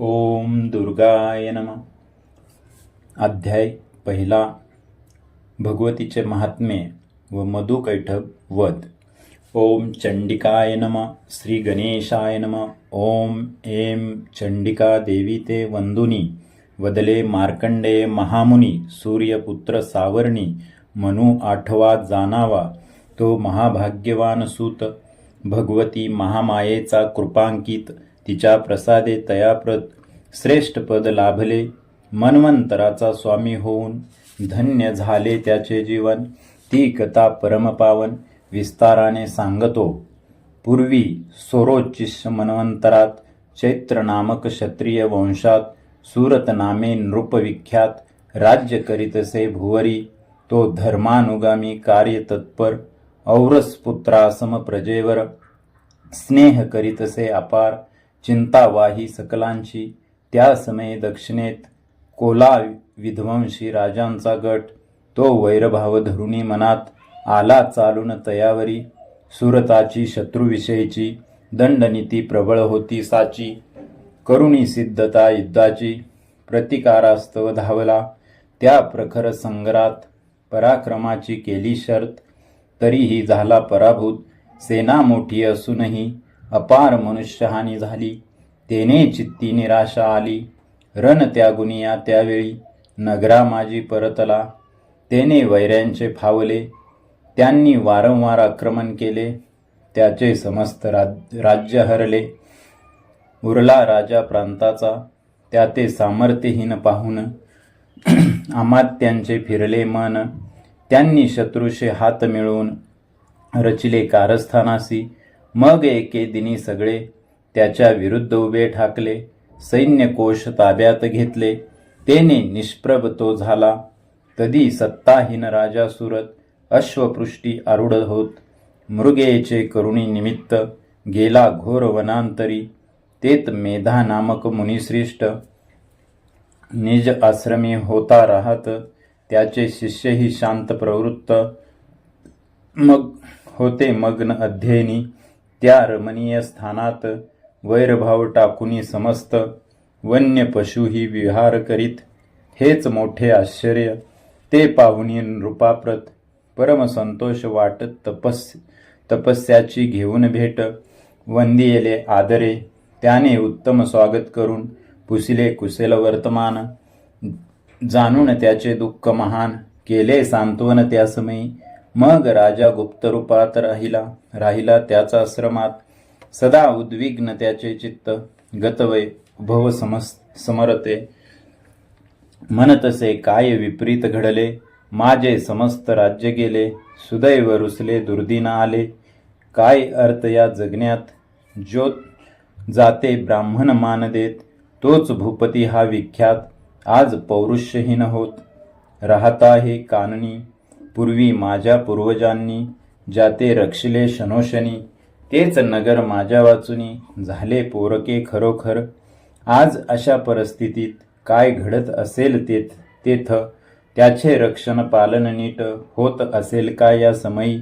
ओम दुर्गाय नम. अध्याय पहिला. भगवतीचे महात्म्य व मधुकैठभ वध. ओम चंडिकाय नम. श्री गणेशाय नम. ओम एम चंडिका देवी ते वंदुनी. वदले मार्कंडेय महामुनी सूर्यपुत्र सावर्णी मनु आठवा जाणावा तो महाभाग्यवान सूत. भगवती महामायेचा कृपांकित. तिच्या प्रसादे तयाप्रत श्रेष्ठ पद लाभले. मन्वंतराचा स्वामी होऊन धन्य झाले त्याचे जीवन. ती कथा परमपावन विस्ताराने सांगतो. पूर्वी सोरोचिष्य मन्वंतरात चैत्र नामक क्षत्रिय वंशात सुरत नामे नृपविख्यात राज्य करीतसे भुवरी. तो धर्मानुगामी कार्य तत्पर औरस पुत्रासम प्रजेवर स्नेह करीतसे अपार. चिंतावाही सकलांची. त्या समये दक्षिणेत कोला विध्वंशी राजांचा गट. तो वैरभाव धरुणी मनात आला चालून तयावरी. सुरताची शत्रुविषयीची दंडनीती प्रबळ होती साची. करुणी सिद्धता युद्धाची प्रतिकारास्तव धावला. त्या प्रखर संग्रात पराक्रमाची केली शर्त. तरीही झाला पराभूत. सेना मोठी असूनही अपार मनुष्यहानी झाली. तेने चित्ती निराशा आली. रण त्यागुनिया त्यावेळी. नगरा माझी परतला. तेने वैऱ्यांचे फावले. त्यांनी वारंवार आक्रमण केले. त्याचे समस्त राज राज्य हरले. उरला राजा प्रांताचा. त्या ते सामर्थ्यहीन पाहून अमात्यांचे फिरले मन. त्यांनी शत्रूशे हात मिळवून रचिले कारस्थानासी. मग एके दिनी सगळे त्याच्या विरुद्ध उभे ठाकले सैन्यकोश ताब्यात घेतले. तेने निष्प्रभ तो झाला. तदी सत्ताहीन राजा सुरत अश्वपृष्टी आरूढ होत. मृगेचे करुणी निमित्त गेला घोर वनांतरी. तेत मेधा नामक मुनिश्रेष्ठ. निज आश्रमी होता राहत. त्याचे शिष्यही शांत प्रवृत्त. मग होते मग्न अध्ययनी. त्या रमणीय स्थानात वैरभाव टाकुनी समस्त वन्य पशुही विहार करीत हेच मोठे आश्चर्य ते पाहुणी नृपाप्रत परमसंतोष वाटत तपस् तपस्याची घेऊन भेट वंदियेले आदरे त्याने उत्तम स्वागत करून पुसिले कुशल वर्तमान जाणून त्याचे दुःख महान केले सांत्वन त्यासमयी मग राजा गुप्तरूपात राहिला. राहिला त्याचा आश्रमात. सदा उद्विग्न त्याचे चित्त. गतवय भव समस समरते. म्हणतसे काय विपरीत घडले. माझे समस्त राज्य गेले. सुदैव रुसले दुर्दिना आले. काय अर्थ या जगण्यात? ज्योत जाते ब्राह्मण मान देत. तोच भूपती हा विख्यात. आज पौरुष्यहीन होत. राहता हे काननी. पूर्वी माझ्या पूर्वजांनी जाते रक्षले शनोशनी तेच नगर माझ्या वाचुनी झाले पोरके खरोखर. आज अशा परिस्थितीत काय घडत असेल तेथ तेथ त्याचे रक्षण पालन नीट होत असेल का या समयी?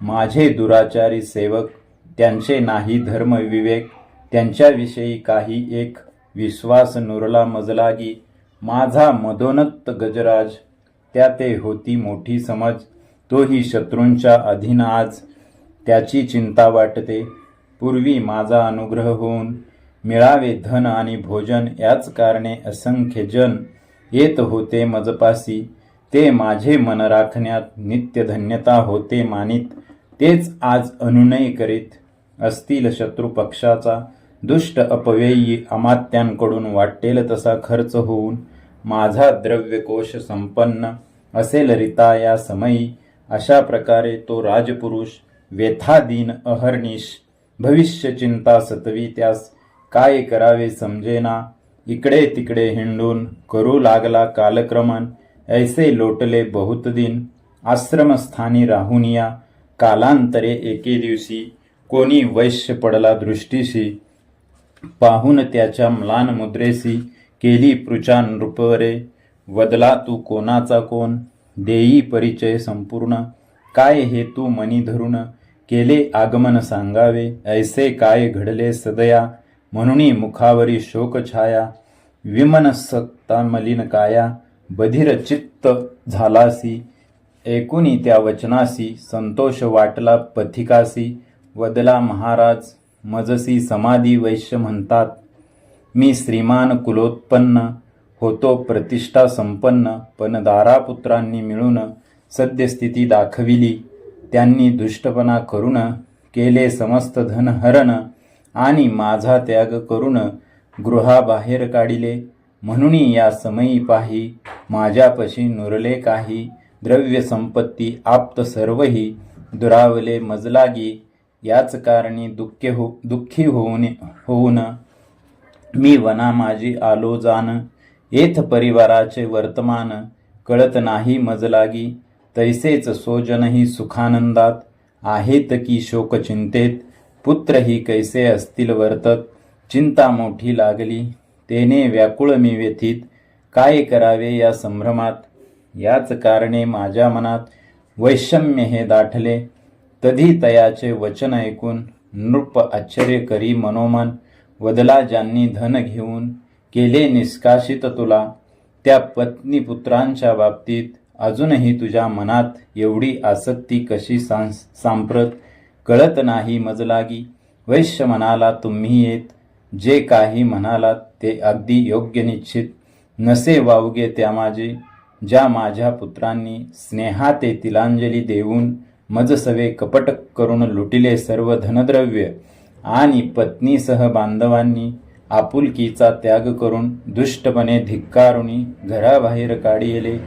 माझे दुराचारी सेवक त्यांचे नाही धर्म विवेक त्यांच्याविषयी काही एक विश्वास नुरला मजलागी माझा मदोन्नत गजराज त्या ते होती मोठी समज. तोही शत्रूंच्या अधीन आज. त्याची चिंता वाटते. पूर्वी माझा अनुग्रह होऊन मिळावे धन आणि भोजन याच कारणे असंख्य जन येत होते मजपासी. ते माझे मन राखण्यात नित्य धन्यता होते मानित. तेच आज अनुनय करीत. असतील शत्रू पक्षाचा दुष्ट अपव्ययी अमात्यांकडून वाटेल तसा खर्च होऊन माझा द्रव्यकोश संपन्न असेल रिता या समयी. अशा प्रकारे तो राजपुरुष व्यथादीन अहर्निश. भविष्य चिंता सतवी त्यास काय करावे समजेना. इकडे तिकडे हिंडून करू लागला कालक्रमण ऐसे लोटले बहुत दिन. आश्रमस्थानी राहून या कालांतरे एके दिवशी कोणी वैश्य पडला दृष्टीशी. पाहून त्याच्या म्लान मुद्रेसी केली पृचा नृपवरे. वदला तू कोणाचा कोण? देई परिचय संपूर्ण. काय हे तू मनी धरून? केले आगमन सांगावे. ऐसे काय घडले सदया? म्हणून मुखावरी शोकछाया विमनसक्ता मलिन काया. बधिर चित्त झालासी. ऐकुनी त्या वचनासी. संतोष वाटला पथिकासी. वदला महाराज मजसी समाधी वैश्य म्हणतात. मी श्रीमान कुलोत्पन्न होतो प्रतिष्ठा संपन्न पण दारापुत्रांनी मिळून सद्यस्थिती दाखविली. त्यांनी दुष्टपणा करून केले समस्त धन हरण आणि माझा त्याग करून गृहाबाहेर काढिले. म्हणून या समयी पाही माझ्यापशी नुरले काही द्रव्य संपत्ती आप्त सर्वही दुरावले मजलागी. याच कारणी दुःखे हो दुःखी होऊन होऊन मी वना माझी आलो जान. येथ परिवाराचे वर्तमान कळत नाही मजलागी. तैसेच सोजनही सुखानंदात. आहेत की शोकचिंतेत? पुत्रही कैसे असतील वर्तत? चिंता मोठी लागली. तेने व्याकुळ मी व्यथित. काय करावे या संभ्रमात? याच कारणे माझ्या मनात वैषम्य हे दाटले. तधी तयाचे वचन ऐकून नृप आश्चर्य करी मनोमन. वदला ज्यांनी धन घेऊन केले निष्कासित तुला त्या पत्नी पुत्रांच्या बाबतीत अजूनही तुझ्या मनात एवढी आसक्ती कशी सांस सांप्रत कळत नाही मजलागी. वैश्य म्हणाला तुम्ही येत जे काही म्हणालात ते अगदी योग्य निश्चित. नसे वावगे त्या माझे ज्या माझ्या पुत्रांनी स्नेहाते तिलांजली देऊन मजसवे कपट करून लुटिले सर्व धनद्रव्य. आणि पत्नीसह बांधवांनी आपुलकीचा त्याग करून दुष्टपणे धिक्कारुणी घराबाहेर काढिले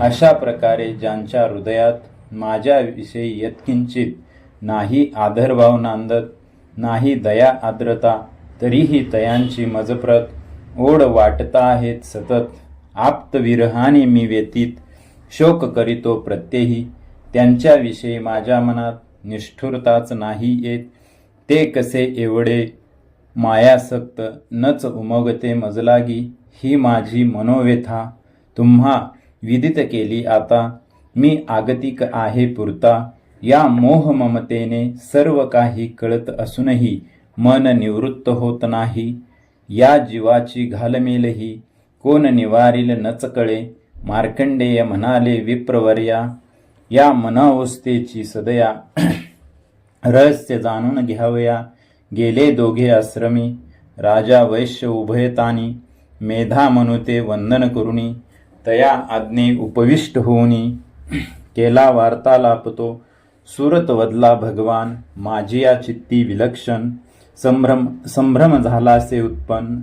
अशा प्रकारे ज्यांच्या हृदयात माझ्याविषयी यत्किंचित नाही आदरभाव नांदत नाही दया आर्द्रता तरीही तयांची मजप्रत ओढ वाटता आहेत सतत आप्त विरहाने मी व्यतीत शोक करीतो प्रत्येही त्यांच्याविषयी माझ्या मनात निष्ठुरताच नाही येत. ते कसे एवढे मायासक्त नच उमगते मजलागी ही माझी मनोव्यथा. तुम्हा विदित केली आता मी आगतिक आहे पुरता. या मोहममतेने सर्व काही कळत असूनही मन निवृत्त होत नाही. या जीवाची घालमेलही कोण निवारील नच कळे मार्कंडेय म्हणाले विप्रवर्या या मनावस्थेची सदया रहस्य जाणून घ्यावया. गेले दोघे आश्रमी राजा वैश्य उभयतानी मेधा मनुते वंदन करुणी तया आज्ञे उपविष्ट होऊनी. केला वार्तालाप तो सुरत वदला भगवान माझी या चित्ती विलक्षण संभ्रम संभ्रम झालासे उत्पन्न.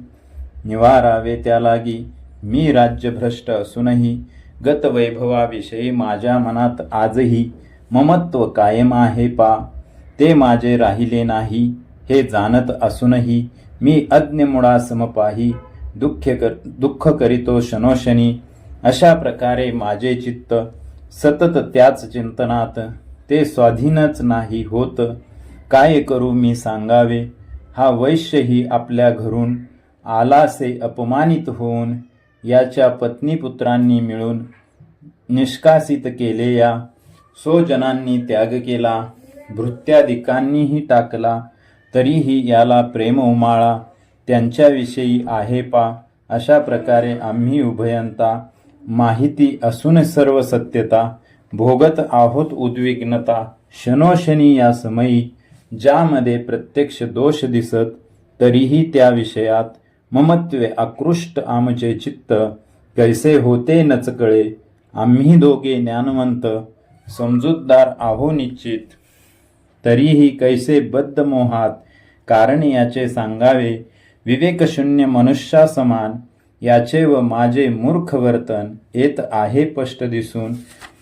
निवारावे त्यालागी मी राज्यभ्रष्ट असूनही गतवैभवाविषयी माझ्या मनात आजही ममत्व कायम आहे पा. ते माझे राहिले नाही हे जाणत असूनही मी अज्ञ मुळासम दुःख कर दुःख करीतो शनोशनी. अशा प्रकारे माझे चित्त सतत त्याच चिंतनात ते स्वाधीनच नाही होत. काय करू मी सांगावे? हा वैश्यही आपल्या घरून आलासे अपमानित होऊन याच्या पत्नीपुत्रांनी मिळून निष्कासित केले या सोजनांनी त्याग केला. भृत्यादिकांनीही टाकला तरीही याला प्रेम उमाळा त्यांच्याविषयी आहे पा अशा प्रकारे आम्ही उभयंता माहिती असून सर्व सत्यता भोगत आहोत उद्विग्नता शनोशनी या समयी ज्यामध्ये प्रत्यक्ष दोष दिसत तरीही त्या विषयात ममत्वे आकृष्ट आमचे चित्त कैसे होते नचकळे आम्ही दोघे ज्ञानवंत समजूतदार आहो निश्चित. तरीही कैसे बद्ध मोहात कारण याचे सांगावे? विवेकशून्य मनुष्यासमान याचे व माझे मूर्ख वर्तन येत आहे स्पष्ट दिसून.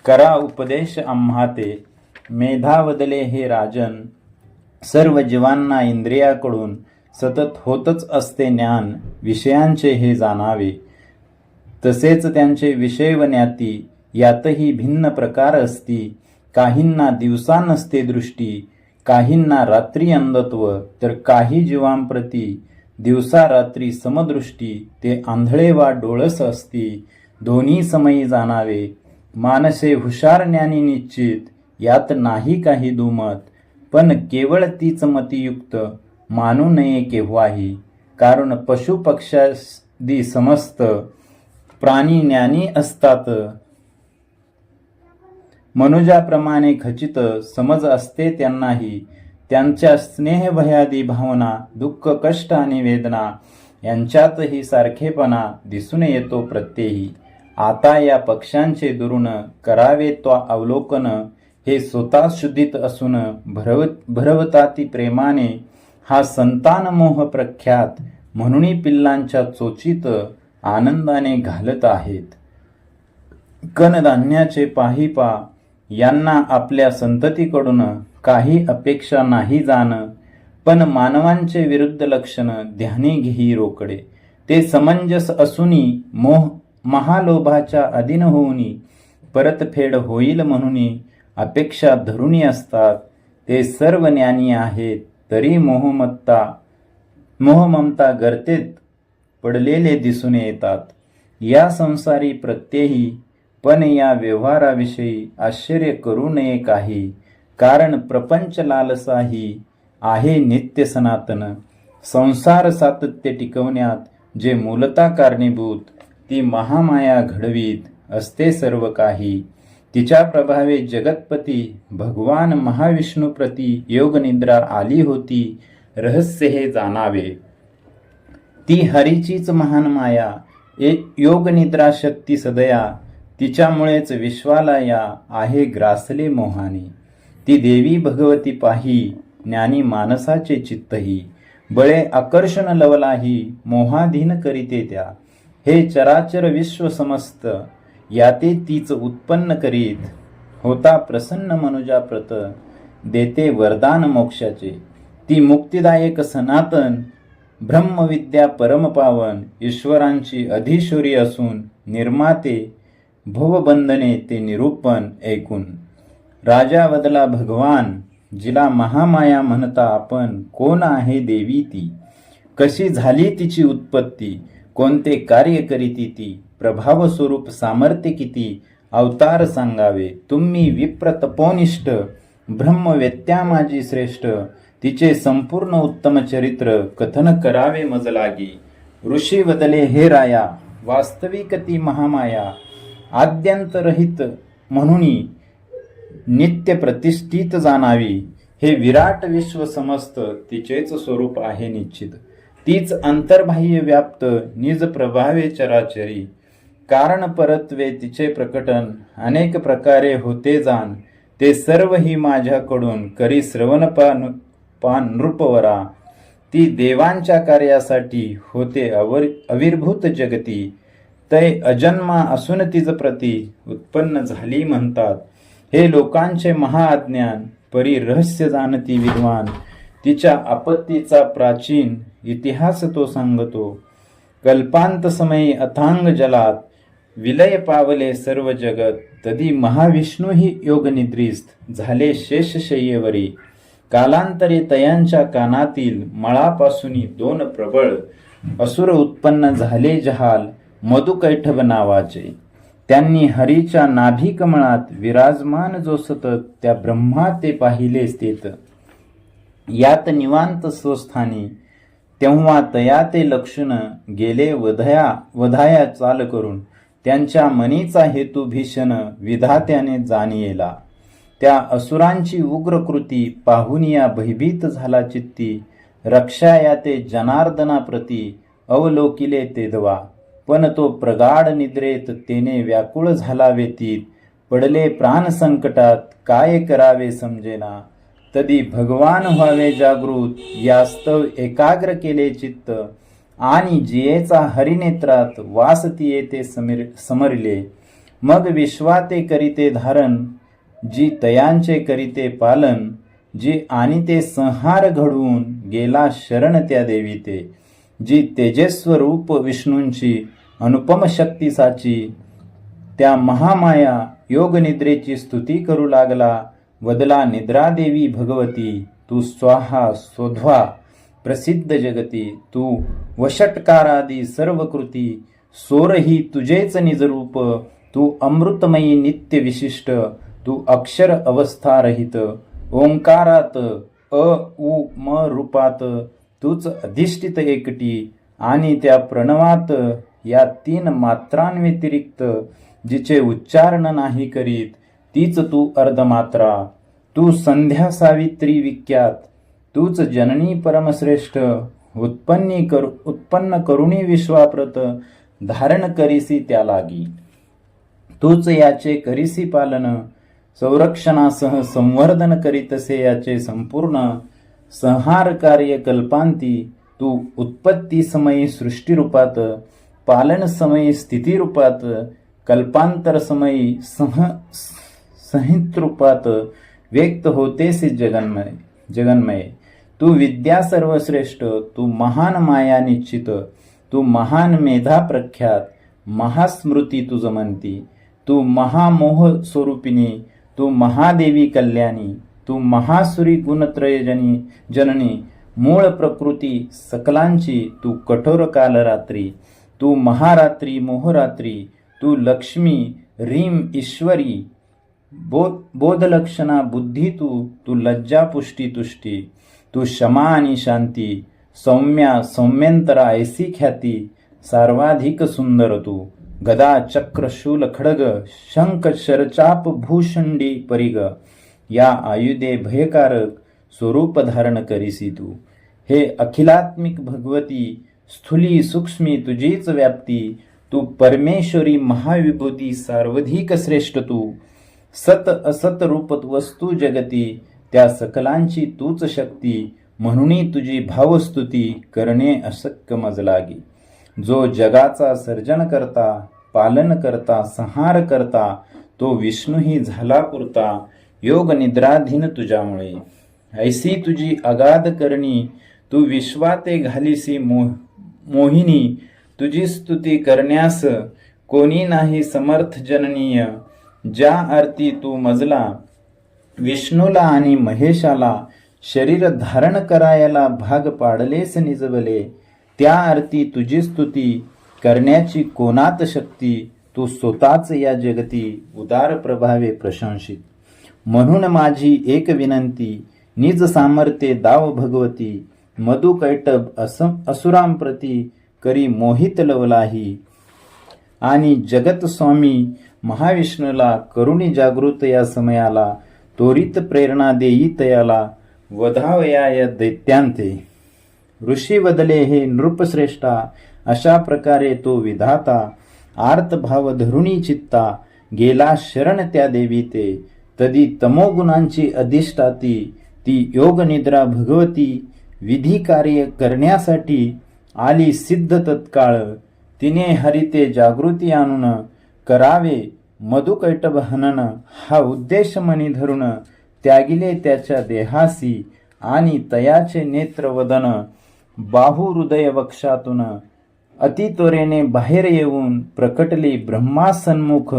करा उपदेश आम्हाते. मेधावदले हे राजन. सर्व जीवांना इंद्रियाकडून सतत होतच असते ज्ञान विषयांचे हे जाणावे. तसेच त्यांचे विषय व ज्ञाती यातही भिन्न प्रकार असती. काहींना दिवसा नसते दृष्टी काहींना रात्री अंधत्व तर काही जीवांप्रती दिवसा रात्री समदृष्टी ते आंधळे वा डोळस असती दोन्ही समयी जाणावे. मानसे हुशार ज्ञानी निश्चित यात नाही काही दुमत पण केवळ तीच मतियुक्त मानू नये केव्हाही. कारण पशुपक्षादी समस्त प्राणी ज्ञानी असतात. मनुजाप्रमाणे खचित समज असते त्यांनाही. त्यांच्या स्नेहभयादी भावना दुःख कष्ट आणि वेदना यांच्यातही सारखेपणा दिसून येतो प्रत्येही आता या पक्षांचे दुरुण करावे तो अवलोकन हे स्वतः शुद्धित असून भरव भरवताती प्रेमाने हा संतान मोह प्रख्यात म्हणून पिल्लांच्या चोचीत आनंदाने घालत आहेत. कणधान्याचे पाहिपा यांना आपल्या संततीकडून काही अपेक्षा नाही जाणं पण मानवांचे विरुद्ध लक्षणं ध्यानी घेई रोकडे. ते समंजस असूनी मोह महालोभाच्या अधीन होऊनी परतफेड होईल म्हणूनही अपेक्षा धरुणी असतात. ते सर्व ज्ञानी आहेत तरी मोहमत्ता मोहममता गर्तेत पडलेले दिसून येतात. या संसारी प्रत्येही पण या व्यवहाराविषयी आश्चर्य करू नये काही. कारण प्रपंच लालसा ही आहे नित्य सनातन. संसार सातत्य टिकवण्यात जे मूलता कारणीभूत ती महामाया घडवीत असते सर्व काही. तिच्या प्रभावे जगतपती भगवान महाविष्णूप्रती योगनिद्रा आली होती रहस्य हे जाणावे. ती हरीचीच महान माया एक योगनिद्रा शक्ती सदया तिच्यामुळेच विश्वाला या आहे ग्रासले मोहाने. ती देवी भगवती पाही ज्ञानी मानसाचे चित्तही. बळे आकर्षण लवलाही मोहाधीन करीते त्या. हे चराचर विश्व समस्त याते तीच उत्पन्न करीत. होता प्रसन्न मनुजा प्रत देते वरदान मोक्षाचे. ती मुक्तिदायक सनातन ब्रह्मविद्या परमपावन ईश्वरांची अधिशुरी असून निर्माते भुवबंधने ते निरूपण ऐकून. राजा बदला भगवान जिला महामाया म्हणता आपण कोण आहे देवी ती? कशी झाली तिची उत्पत्ती? कोणते कार्य करीती ती? प्रभाव स्वरूप सामर्थ्य किती? अवतार सांगावे. तुम्ही विप्र तपोनिष्ठ ब्रह्मवेत्या माझी श्रेष्ठ. तिचे संपूर्ण उत्तम चरित्र कथन करावे मजलागी. ऋषी बदले हे राया वास्तविक ती महामाया. आद्यंतरहित म्हणून नित्य प्रतिष्ठित जाणावी हे विराट विश्व समस्त तिचेच स्वरूप आहे निश्चित. तीच अंतर्बाह्य व्याप्त निज प्रभावे चराचरी कारण परत्वे तिचे प्रकटन अनेक प्रकारे होते जाण ते सर्व ही माझ्याकडून करी श्रवणपान पान नृपवरा ती देवांच्या कार्यासाठी होते अवर अविर्भूत जगती तै अजन्मा असून तिज प्रती उत्पन्न झाली म्हणतात. हे लोकांचे महाअज्ञान परी रहस्य जाणती विद्वान तिच्या आपत्तीचा प्राचीन इतिहास तो सांगतो. कल्पांत समयी अथांग जलात विलय पावले सर्व जगत तदी महाविष्णू ही योगनिद्रिस्त झाले शेषशय्येवरी कालांतरे तयांच्या कानातील मळापासून दोन प्रबळ असुर उत्पन्न झाले जहाल मधुकैठव नावाचे. त्यांनी हरीच्या नाभिकमळात विराजमान जो सतत त्या ब्रह्मा ते पाहिले स्थित. यात निवांत स्वस्थानी तेव्हा तया ते लक्षण गेले वधया वधाया चाल करून. त्यांच्या मनीचा हेतू भीषण विधात्याने जाणीला त्या असुरांची उग्र कृती पाहून या भयभीत झाला चित्ती. रक्षा या ते जनार्दनाप्रती अवलोकिले तेदवा पण तो प्रगाढ निद्रेत तेने व्याकुळ झाला वेतीत पडले प्राण संकटात काय करावे समजेना. तदी भगवान व्हावे जागृत यास्तव एकाग्र केले चित्त. आणि जियेचा हरिनेत्रात वासती येते समीर समरले. मग विश्वाते करीते धारण जी तयांचे करीते पालन जी आणि ते संहार घडवून गेला शरण त्या देवी ते जी तेजस्वरूप विष्णूंची अनुपम शक्तीसाची त्या महामाया योगनिद्रेची स्तुती करू लागला वदला निद्रादेवी भगवती तू स्वाहा स्वध्वा प्रसिद्ध जगती तू वषटकारादी सर्व कृती सोरही तुझेच निजरूप तू अमृतमयी नित्य विशिष्ट तू अक्षर अवस्था रहित ओंकारात अ उ म रूपात तूच अधिष्ठित एकटी आणि त्या प्रणवात या तीन मात्रांव्यतिरिक्त जिचे उच्चारण नाही करीत तीच तू अर्धमात्रा. तू संध्या सावित्री विख्यात तूच जननी परमश्रेष्ठ उत्पन्नी कर उत्पन्न करुणी विश्वाप्रत धारण करीसी त्या लागी. तूच याचे करीसी पालन संरक्षणासह संवर्धन करीतसे याचे संपूर्ण संहार कार्य कल्पांती तू उत्पत्ती समयी सृष्टीरूपात पालन समयी स्थितीरूपात कल्पांतर समयी सह संहित रूपात व्यक्त होतेस जगन्मय जगन्मय. तू विद्या सर्वश्रेष्ठ तू महान माया निश्चित तू महान मेधा प्रख्यात महास्मृती तुझ म्हणती तू महामोह स्वरूपिणी तू महादेवी कल्याणी. तू महासुरी गुणत्रयजनी जननी मूळ प्रकृती सकलांची तू कठोर कालरात्री तू महारात्री मोहरात्री तू लक्ष्मी रीम ईश्वरी बो बोधलक्षणा बुद्धी तू तू लज्जा पुष्टी तुष्टी तू क्षमा आणि शांती सौम्या सौम्यंतरा ऐसी ख्याती सर्वाधिक सुंदर तू गदा चक्र शूल खडग शंख शरचाप भूषंडी परिग या आयुधे भयकारक स्वरूप धारण करीसी तू. हे अखिलात्मिक भगवती स्थूली सूक्ष्मी तुझीच व्याप्ती तू परमेश्वरी महाविभूती सार्वधिक श्रेष्ठ तू. सत असत रूप वस्तू जगती त्या सकलांची तूच शक्ती म्हणूनही तुझी भावस्तुती करणे अशक्य मज लागी. जो जगाचा सर्जन करता पालन करता संहार करता तो विष्णूही झाला पुरता योग निद्राधीन तुझ्यामुळे. ऐसी तुझी अगाध करणी तू विश्वाते घालीसी मोह मोहिनी तुझी स्तुती करण्यास कोणी नाही समर्थ जननीय. ज्या आरती तू मजला विष्णूला आणि महेशाला शरीर धारण करायला भाग पाडलेस निजवले त्या आरती तुझी स्तुती करण्याची कोणात शक्ती तू स्वतःच या जगती उदार प्रभावे प्रशंसित. म्हणून माझी एक विनंती निज सामर्थ्ये दाव भगवती मधु कैटब अस असुरांप्रती करी मोहित लवलाही. आणि जगत स्वामी महाविष्णूला करुणी जागृत या समयाला त्वरित प्रेरणा देई तयाला वधावया या दैत्यांते. ऋषी बदले हे नृपश्रेष्ठा अशा प्रकारे तो विधाता आर्तभाव धरुणी चित्ता गेला शरण त्या देवी ते तदी तमोगुणांची अधिष्ठाती ती योगनिद्रा भगवती विधी कार्य करण्यासाठी आली सिद्ध तत्काळ. तिने हरिते जागृती आणून करावे मधुकैटभ हनन हा उद्देश मनी धरून त्यागिले त्याच्या देहासी आणि तयाचे नेत्रवदन बाहू हृदय वक्षातून अतितोरेने बाहेर येऊन प्रकटली ब्रह्मासन्मुख.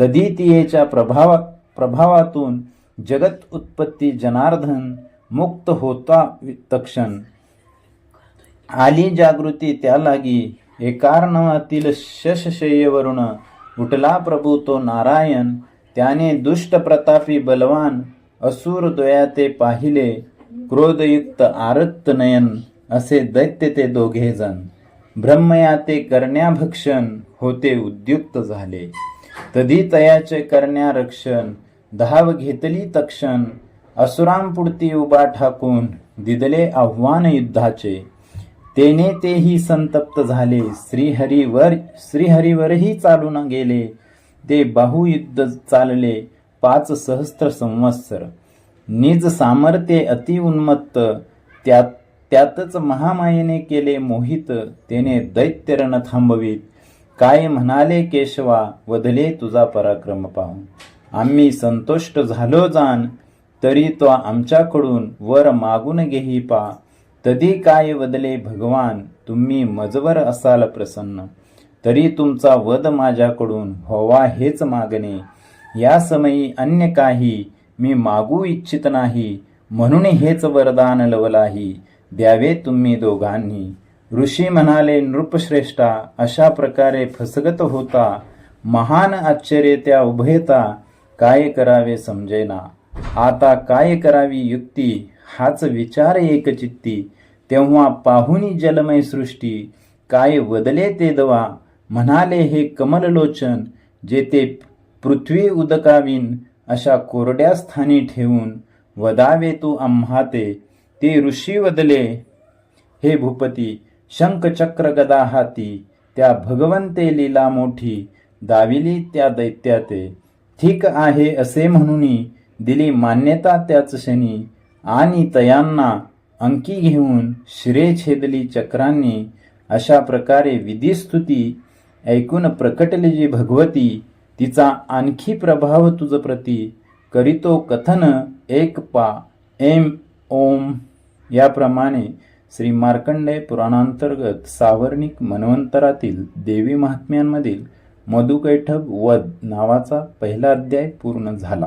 तदितीयेच्या प्रभावा प्रभावातून जगत उत्पत्ती जनार्दन मुक्त होता तक्षण आली जागृती त्या लागी एकारणातील शशशय्यवरून उठला प्रभू तो नारायण त्याने दुष्ट प्रतापी बलवान असुर द्वयाते पाहिले क्रोधयुक्त आरक्त नयन असे दैत्य ते दोघे जण ब्रह्मया ते करण्याभक्षण होते उद्युक्त झाले. तधी तयाचे करण्या रक्षण धाव घेतली तक्षण असुरांपुढती उभा ठाकून दिदले आव्हान युद्धाचे. तेने तेही संतप्त झाले श्रीहरीवर श्रीहरीवरही चालून गेले. ते बाहुयुद्ध चालले पाच सहस्त्र संवत्सर. निज सामर्थ्ये अति उन्मत्त त्यात त्यातच महामायेने केले मोहित तेने दैत्यरण थांबवीत. काय म्हणाले केशवा वधले तुझा पराक्रम पाहून. आम्ही संतुष्ट झालो जाण तरी तो आमच्याकडून वर मागून घेही पा. तदी काय वदले भगवान तुम्ही मजवर असाल प्रसन्न. तरी तुमचा वध माझ्याकडून व्हावा हेच मागणे. या समयी अन्य काही मी मागू इच्छित नाही म्हणून हेच वरदान लवलाही. द्यावे तुम्ही दोघांनी. ऋषी म्हणाले नृपश्रेष्ठा अशा प्रकारे फसगत होता महान आश्चर्य त्या उभयता काय करावे समजेना. आता काय करावी युक्ती हाच विचार एकचित्ती तेव्हा पाहुनी जलमय सृष्टी काय वदले ते दवा. म्हणाले हे कमललोचन जेथे पृथ्वी उदकावीन अशा कोरड्या स्थानी ठेवून वदावे तू आम्हाते. ते ऋषी वदले हे भूपती शंखचक्र गदा हाती त्या भगवंते लीला मोठी दाविली त्या दैत्याते. ठीक आहे असे म्हणूनी दिली मान्यता त्याच क्षणी आणि तयांना अंकी घेऊन शिरे छेदली चक्रांनी. अशा प्रकारे विधिस्तुती ऐकून प्रकटली जी भगवती तिचा आणखी प्रभाव तुझ प्रती करीतो कथन एक पा एम ओम. याप्रमाणे श्री मार्कंडेय पुराणांतर्गत सावर्णिक मन्वंतरातील देवी महात्म्यांमधील मधुकैठभ वध नावाचा पहिला अध्याय पूर्ण झाला.